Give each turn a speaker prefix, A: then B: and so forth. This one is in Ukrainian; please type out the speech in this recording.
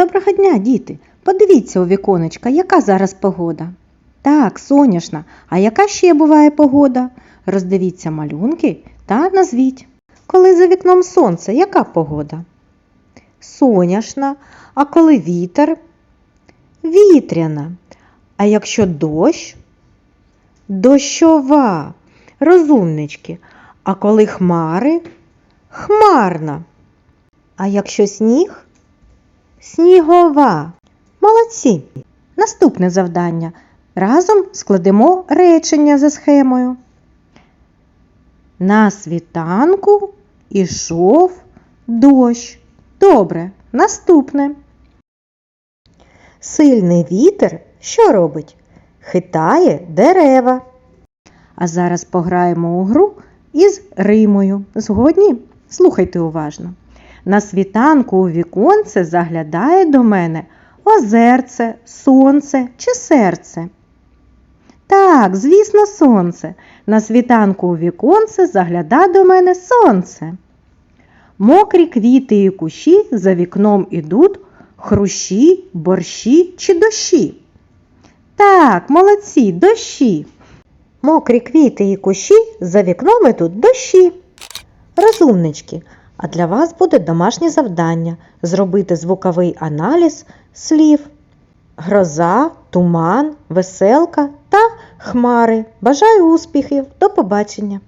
A: Доброго дня, діти! Подивіться у віконечка, яка зараз погода. Так, соняшна. А яка ще буває погода? Роздивіться малюнки та назвіть. Коли за вікном сонце, яка погода? Соняшна. А коли вітер? Вітряна. А якщо дощ? Дощова. Розумнички. А коли хмари? Хмарна. А якщо сніг? Снігова. Молодці. Наступне завдання. Разом складемо речення за схемою. На світанку ішов дощ. Добре. Наступне. Сильний вітер що робить? Хитає дерева. А зараз пограємо у гру із Римою. Згодні? Слухайте уважно. На світанку у віконце заглядає до мене озерце, сонце чи серце. Так, звісно, сонце. На світанку у віконце загляда до мене сонце. Мокрі квіти і кущі за вікном ідуть хрущі, борщі чи дощі. Так, молодці, дощі. Мокрі квіти і кущі за вікном ідуть дощі. Розумнички, а для вас буде домашнє завдання зробити звуковий аналіз слів. Гроза, туман, веселка та хмари. Бажаю успіхів! До побачення!